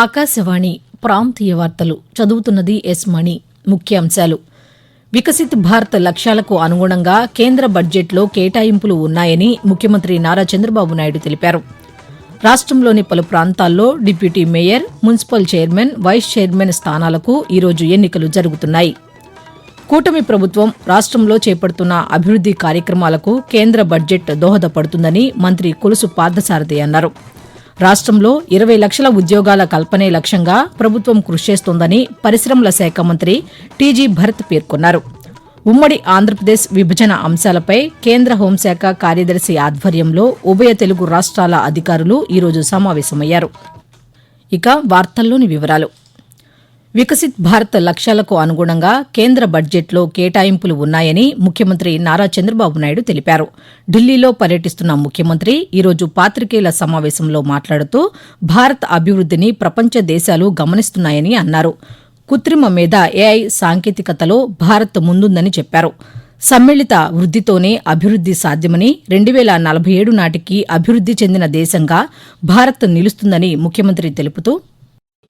ఆకాశవాణి ప్రాంతీయ వార్తలు చదువుతున్నది ఎస్ మణి. ముఖ్యాంశాలు. వికసిత్ భారత్ లక్ష్యాలకు అనుగుణంగా కేంద్ర బడ్జెట్లో కేటాయింపులు ఉన్నాయని ముఖ్యమంత్రి నారా చంద్రబాబు నాయుడు తెలిపారు. రాష్ట్రంలోని పలు ప్రాంతాల్లో deputy mayor municipal chairman vice chairman స్థానాలకు ఈరోజు ఎన్నికలు జరుగుతున్నాయి. కూటమి ప్రభుత్వం రాష్ట్రంలో చేపడుతున్న అభివృద్ది కార్యక్రమాలకు కేంద్ర బడ్జెట్ దోహదపడుతుందని మంత్రి కొలుసు పార్థసారథి అన్నారు. రాష్ట్రంలో ఇరవై లక్షల ఉద్యోగాల కల్పనే లక్ష్యంగా ప్రభుత్వం కృషి చేస్తోందని పరిశ్రమల శాఖ మంత్రి టీజీ భరత్ పేర్కొన్నారు. ఉమ్మడి ఆంధ్రప్రదేశ్ విభజన అంశాలపై కేంద్ర హోంశాఖ కార్యదర్శి ఆధ్వర్యంలో ఉభయ తెలుగు రాష్ట్రాల అధికారులు ఈరోజు సమావేశమయ్యారు. ఇక వార్తల్లోని వివరాలు. వికసిత్ భారత్ లక్ష్యాలకు అనుగుణంగా కేంద్ర బడ్జెట్లో కేటాయింపులు ఉన్నాయని ముఖ్యమంత్రి నారా చంద్రబాబు నాయుడు తెలిపారు. ఢిల్లీలో పర్యటిస్తున్న ముఖ్యమంత్రి ఈరోజు పాతికేయుల సమావేశంలో మాట్లాడుతూ భారత్ అభివృద్దిని ప్రపంచ దేశాలు గమనిస్తున్నాయని అన్నారు. కృత్రిమ మీద ఏఐ సాంకేతికతలో భారత్ ముందుందని చెప్పారు. సమ్మిళిత వృద్దితోనే అభివృద్ది సాధ్యమని రెండు వేల నలభై ఏడు నాటికి అభివృద్ది చెందిన దేశంగా భారత్ నిలుస్తుందని ముఖ్యమంత్రి తెలుపుతూ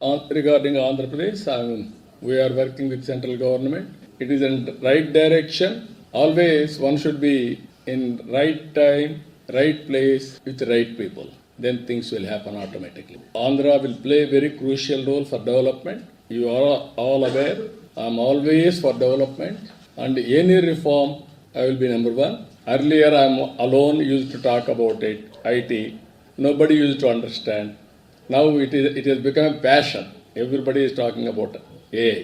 regarding Andhra Pradesh, we are working with central government. It is in right direction. Always one should be in right time, right place with right people. Then things will happen automatically. Andhra will play a very crucial role for development. You are all aware. I am always for development and any reform I will be number one. Earlier I am alone used to talk about it, IT. Nobody used to understand. Now it is it is become passion everybody is talking about AI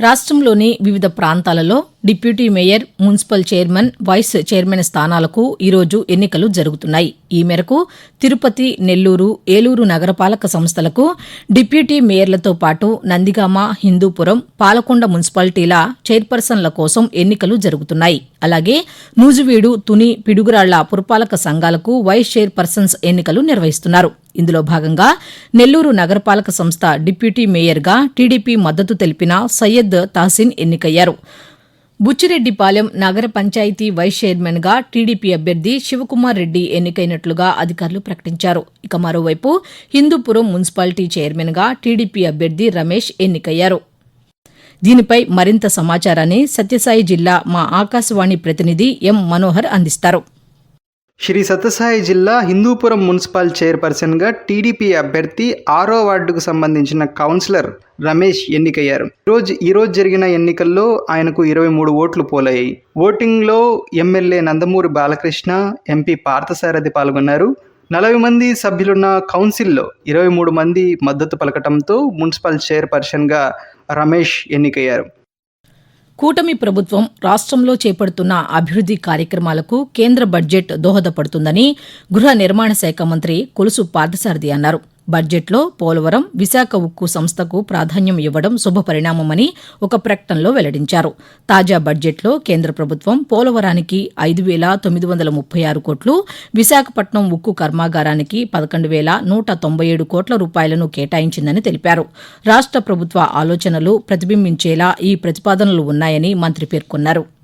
రాష్ట్రంలోని వివిధ ప్రాంతాలలో deputy mayor municipal chairman vice chairman స్థానాలకు ఈరోజు ఎన్నికలు జరుగుతున్నాయి. ఈ మేరకు తిరుపతి నెల్లూరు ఏలూరు నగరపాలక సంస్థలకు డిప్యూటీ మేయర్లతో పాటు నందిగామ హిందూపురం పాలకొండ మున్సిపాలిటీల చైర్పర్సన్ల కోసం ఎన్నికలు జరుగుతున్నాయి. అలాగే నూజువీడు తుని పిడుగురాళ్ళ పురపాలక సంఘాలకు వైస్ చైర్పర్సన్స్ ఎన్నికలు నిర్వహిస్తున్నారు. ఇందులో భాగంగా నెల్లూరు నగరపాలక సంస్థ డిప్యూటీ మేయర్గా టీడీపీ మద్దతు తెలిపిన సయ్యద్ తాసిన్ ఎన్నికయ్యారు. బుచ్చిరెడ్డిపాలెం నగర పంచాయతీ వైస్ చైర్మన్గా టీడీపీ అభ్యర్థి శివకుమార్ రెడ్డి ఎన్నికైనట్లుగా అధికారులు ప్రకటించారు. ఇక మరోవైపు హిందూపురం మున్సిపాలిటీ చైర్మన్గా టీడీపీ అభ్యర్థి రమేష్ ఎన్నికయ్యారు. దీనిపై మరింత సమాచారాన్ని సత్యసాయి జిల్లా మా ఆకాశవాణి ప్రతినిధి ఎం మనోహర్ అందిస్తారు. శ్రీ సత్యసాయి జిల్లా హిందూపురం మున్సిపల్ చైర్పర్సన్గా టీడీపీ అభ్యర్థి ఆరో వార్డుకు సంబంధించిన కౌన్సిలర్ రమేష్ ఎన్నికయ్యారు. ఈరోజు ఈరోజు జరిగిన ఎన్నికల్లో ఆయనకు ఇరవై మూడు ఓట్లు పోలయ్యాయి. ఓటింగ్లో ఎమ్మెల్యే నందమూరి బాలకృష్ణ ఎంపీ పార్థసారథి పాల్గొన్నారు. నలభై మంది సభ్యులున్న కౌన్సిల్లో ఇరవై మూడు మంది మద్దతు పలకటంతో మున్సిపల్ చైర్పర్సన్గా రమేష్ ఎన్నికయ్యారు. కూటమి ప్రభుత్వం రాష్ట్రంలో చేపడుతున్న అభివృద్ది కార్యక్రమాలకు కేంద్ర బడ్జెట్ దోహదపడుతుందని గృహ నిర్మాణ శాఖ మంత్రి కొలుసు పార్థసారథి అన్నారు. బడ్జెట్లో పోలవరం విశాఖ ఉక్కు సంస్థకు ప్రాధాన్యం ఇవ్వడం శుభపరిణామమని ఒక ప్రకటనలో వెల్లడించారు. తాజా బడ్జెట్లో కేంద్ర ప్రభుత్వం పోలవరానికి ఐదు వేల తొమ్మిది వందల ముప్పై ఆరు కోట్లు విశాఖపట్నం ఉక్కు కర్మాగారానికి పదకొండు వేల నూట తొంభై ఏడు కోట్ల రూపాయలను కేటాయించిందని తెలిపారు. రాష్ట్ర ప్రభుత్వ ఆలోచనలు ప్రతిబింబించేలా ఈ ప్రతిపాదనలు ఉన్నాయని మంత్రి పేర్కొన్నారు.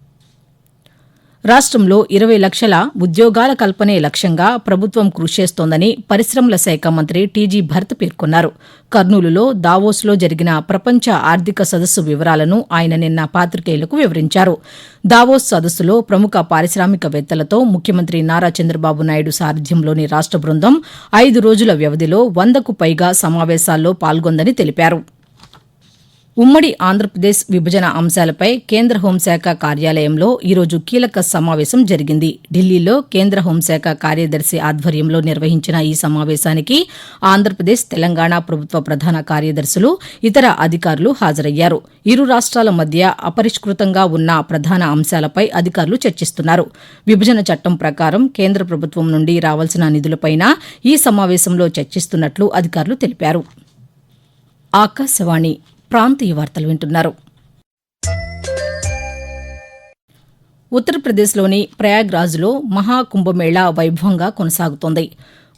రాష్ట్రంలో ఇరవై లక్షల ఉద్యోగాల కల్పనే లక్ష్యంగా ప్రభుత్వం కృషి చేస్తోందని పరిశ్రమల శాఖ మంత్రి టీజీ భరత్ పేర్కొన్నారు. కర్నూలులో దావోస్లో జరిగిన ప్రపంచ ఆర్థిక సదస్సు వివరాలను ఆయన నిన్న పాతికేయులకు వివరించారు. దావోస్ సదస్సులో ప్రముఖ పారిశ్రామికవేత్తలతో ముఖ్యమంత్రి నారా చంద్రబాబు నాయుడు సారథ్యంలోని రాష్ట్ర బృందం ఐదు రోజుల వ్యవధిలో వందకు పైగా సమావేశాల్లో పాల్గొందని తెలిపారు. ఉమ్మడి ఆంధ్రప్రదేశ్ విభజన అంశాలపై కేంద్ర హోంశాఖ కార్యాలయంలో ఈరోజు కీలక సమావేశం జరిగింది. ఢిల్లీలో కేంద్ర హోంశాఖ కార్యదర్శి ఆధ్వర్యంలో నిర్వహించిన ఈ సమావేశానికి ఆంధ్రప్రదేశ్ తెలంగాణ ప్రభుత్వ ప్రధాన కార్యదర్శులు ఇతర అధికారులు హాజరయ్యారు. ఇరు రాష్ట్రాల మధ్య అపరిష్కృతంగా ఉన్న ప్రధాన అంశాలపై అధికారులు చర్చిస్తున్నారు. విభజన చట్టం ప్రకారం కేంద్ర ప్రభుత్వం నుండి రావాల్సిన నిధులపైన ఈ సమావేశంలో చర్చిస్తున్నట్లు అధికారులు తెలిపారు. ఆకాశవాణి ప్రాంతీయ వార్తలు వింటున్నారు. ఉత్తరప్రదేశ్లోని ప్రయాగ్రాజ్లో మహాకుంభమేళా వైభవంగా కొనసాగుతోంది.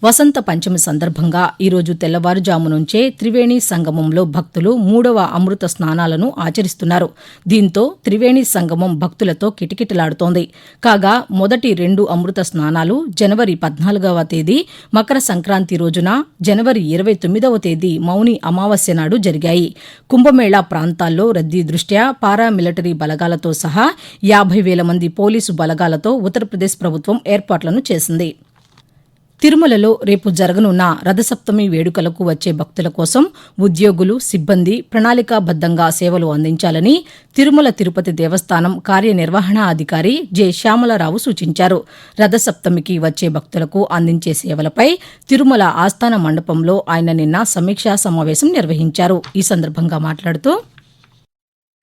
వసంత పంచమి సందర్భంగా ఈరోజు తెల్లవారుజాము నుంచే త్రివేణి సంగమంలో భక్తులు మూడవ అమృత స్నానాలను ఆచరిస్తున్నారు. దీంతో త్రివేణి సంగమం భక్తులతో కిటకిటలాడుతోంది. కాగా మొదటి రెండు అమృత స్నానాలు జనవరి పద్నాలుగవ తేదీ మకర సంక్రాంతి రోజున జనవరి ఇరవై తొమ్మిదవ తేదీ మౌని అమావాస్య నాడు జరిగాయి. కుంభమేళా ప్రాంతాల్లో రద్దీ దృష్ట్యా పారామిలిటరీ బలగాలతో సహా యాభై వేల మంది పోలీసు బలగాలతో ఉత్తరప్రదేశ్ ప్రభుత్వం ఏర్పాట్లను చేసింది. తిరుమలలో రేపు జరగనున్న రథసప్తమి వేడుకలకు వచ్చే భక్తుల కోసం ఉద్యోగులు సిబ్బంది ప్రణాళికాబద్దంగా సేవలు అందించాలని తిరుమల తిరుపతి దేవస్థానం కార్యనిర్వహణాధికారి జె. శ్యామలరావు సూచించారు. రథసప్తమికి వచ్చే భక్తులకు అందించే సేవలపై తిరుమల ఆస్థాన మండపంలో ఆయన నిన్న సమీక్షా సమావేశం నిర్వహించారు. ఈ సందర్భంగా మాట్లాడుతూ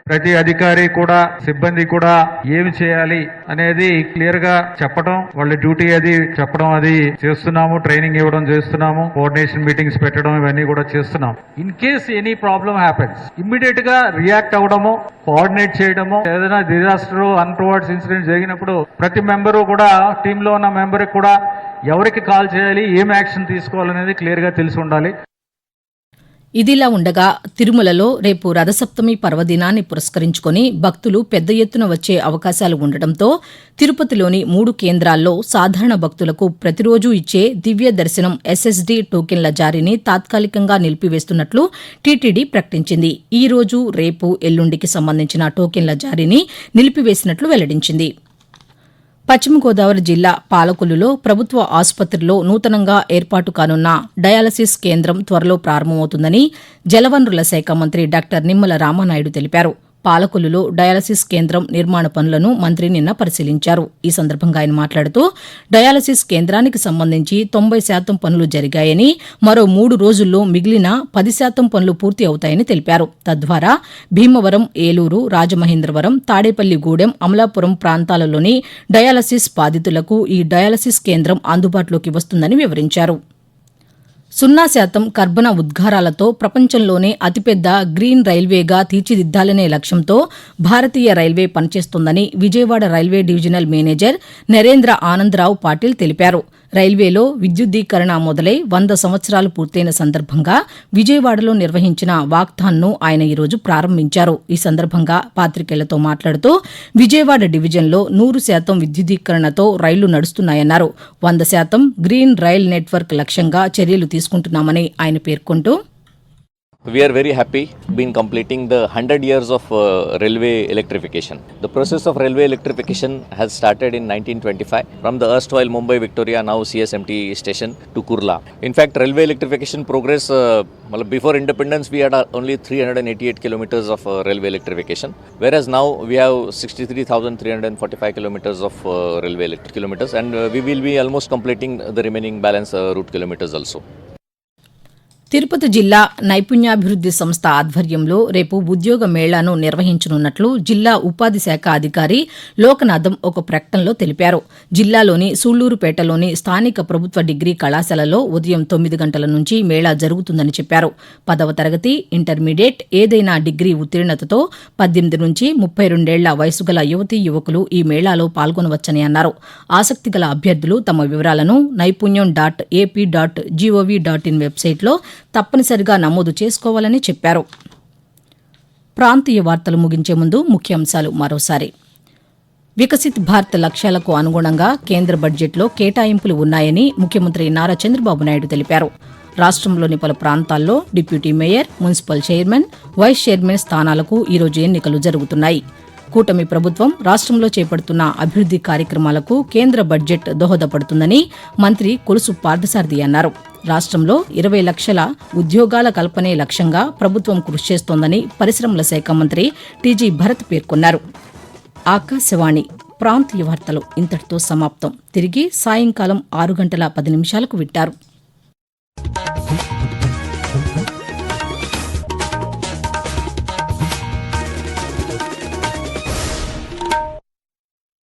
ప్రతి అధికారి కూడా సిబ్బంది కూడా ఏమి చేయాలి అనేది క్లియర్గా చెప్పడం వాళ్ళ డ్యూటీ అది చెప్పడం అది చేస్తున్నాము ట్రైనింగ్ ఇవ్వడం చేస్తున్నాము కోఆర్డినేషన్ మీటింగ్స్ పెట్టడం ఇవన్నీ కూడా చేస్తున్నాం in case any problem happens ఇమ్మీడియట్గా రియాక్ట్ అవ్వడము కోఆర్డినేట్ చేయడము ఏదైనా డిజాస్టర్ అన్ప్రవర్డ్స్ ఇన్సిడెంట్ జరిగినప్పుడు ప్రతి మెంబరు కూడా టీమ్లో ఉన్న మెంబర్ కూడా ఎవరికి కాల్ చేయాలి ఏం యాక్షన్ తీసుకోవాలనేది క్లియర్గా తెలిసి ఉండాలి. ఇదిలా ఉండగా తిరుమలలో రేపు రథసప్తమి పర్వదినాన్ని పురస్కరించుకొని భక్తులు పెద్ద ఎత్తున వచ్చే అవకాశాలు ఉండటంతో తిరుపతిలోని మూడు కేంద్రాల్లో సాధారణ భక్తులకు ప్రతిరోజూ ఇచ్చే దివ్య దర్శనం ఎస్ఎస్డీ టోకెన్ల జారీని తాత్కాలికంగా నిలిపివేస్తున్నట్లు టీటీడీ ప్రకటించింది. ఈ రోజు రేపు ఎల్లుండికి సంబంధించిన టోకెన్ల జారీని నిలిపివేసినట్లు వెల్లడించింది. పశ్చిమ గోదావరి జిల్లా పాలకొల్లులో ప్రభుత్వ ఆసుపత్రిలో నూతనంగా ఏర్పాటు కానున్న డయాలసిస్ కేంద్రం త్వరలో ప్రారంభమవుతుందని జలవనరుల శాఖ మంత్రి డాక్టర్ నిమ్మల రామానాయుడు తెలిపారు. పాలకొల్లులో డయాలసిస్ కేంద్రం నిర్మాణ పనులను మంత్రి నిన్న పరిశీలించారు. ఈ సందర్భంగా ఆయన మాట్లాడుతూ డయాలసిస్ కేంద్రానికి సంబంధించి తొంభై శాతం పనులు జరిగాయని మరో మూడు రోజుల్లో మిగిలిన పది శాతం పనులు పూర్తి అవుతాయని తెలిపారు. తద్వారా భీమవరం ఏలూరు రాజమహేంద్రవరం తాడేపల్లిగూడెం అమలాపురం ప్రాంతాలలోని డయాలసిస్ బాధితులకు ఈ డయాలసిస్ కేంద్రం అందుబాటులోకి వస్తుందని వివరించారు. సున్నా శాతం కర్బన ఉద్గారాలతో ప్రపంచంలోనే అతిపెద్ద గ్రీన్ రైల్వేగా తీర్చిదిద్దాలనే లక్ష్యంతో భారతీయ రైల్వే పనిచేస్తోందని Vijayawada railway divisional manager Narendra Anandarao Patil తెలిపారు. రైల్వేలో విద్యుద్దీకరణ మొదలై వంద సంవత్సరాలు పూర్తయిన సందర్భంగా విజయవాడలో నిర్వహించిన వాక్థాన్ను ఆయన ఈరోజు ప్రారంభించారు. ఈ సందర్భంగా పాతికేయులతో మాట్లాడుతూ విజయవాడ డివిజన్లో నూరు శాతం విద్యుద్దీకరణతో రైళ్ళు నడుస్తున్నాయన్నారు. వంద శాతం గ్రీన్ రైల్ నెట్వర్క్ లక్ష్యంగా చర్యలు తీసుకుంటున్నామని ఆయన పేర్కొంటూ We are very happy been completing the 100 years of uh, railway electrification. The process of railway electrification has started in 1925 from the erstwhile Mumbai Victoria now CSMT station to Kurla. In fact, railway electrification progress uh, before independence we had uh, only 388 kilometers of uh, railway electrification, whereas now we have 63,345 kilometers of uh, railway electric kilometers, and uh, we will be almost completing the remaining balance uh, route kilometers also. Tirupati జిల్లా నైపుణ్యాభివృద్ది సంస్థ ఆధ్వర్యంలో రేపు ఉద్యోగ మేళాను నిర్వహించనున్నట్లు జిల్లా ఉపాధి శాఖ అధికారి లోకనాథం ఒక ప్రకటనలో తెలిపారు. జిల్లాలోని సూళ్ళూరుపేటలోని స్థానిక ప్రభుత్వ డిగ్రీ కళాశాలలో ఉదయం తొమ్మిది గంటల నుంచి మేళా జరుగుతుందని చెప్పారు. పదవ తరగతి ఇంటర్మీడియట్ ఏదైనా డిగ్రీ ఉత్తీర్ణతతో పద్దెనిమిది నుంచి ముప్పై రెండేళ్ళ వయసు గల యువతీ యువకులు ఈ మేళాలో పాల్గొనవచ్చని అన్నారు. ఆసక్తి గల అభ్యర్థులు తమ వివరాలను Naipunyam dot AP dot gov dot in వెబ్సైట్లో తప్పనిసరిగా నమోదు చేసుకోవాలని చెప్పారు. ప్రాంతీయ వార్తలు ముగించే ముందు ముఖ్యాంశాలు మరోసారి. వికసిత్ భారత్ లక్ష్యాలకు అనుగుణంగా కేంద్ర బడ్జెట్లో కేటాయింపులు ఉన్నాయని ముఖ్యమంత్రి నారా చంద్రబాబు నాయుడు తెలిపారు. రాష్ట్రంలోని పలు ప్రాంతాల్లో deputy mayor municipal chairman vice chairman స్థానాలకు ఈరోజు ఎన్నికలు జరుగుతున్నాయి. కూటమి ప్రభుత్వం రాష్ట్రంలో చేపడుతున్న అభివృద్ది కార్యక్రమాలకు కేంద్ర బడ్జెట్ దోహదపడుతుందని మంత్రి కొలుసు పార్థసారథి అన్నారు. రాష్ట్రంలో ఇరవై లక్షల ఉద్యోగాల కల్పనే లక్ష్యంగా ప్రభుత్వం కృషి చేస్తోందని పరిశ్రమల శాఖ మంత్రి టీజీ భరత్ పేర్కొన్నారు. ఆకాశవాణి ప్రాంతీయ వార్తలు ఇంతటితో సమాప్తం. తిరిగి సాయంకాలం ఆరు గంటల పది నిమిషాలకు వింటారు.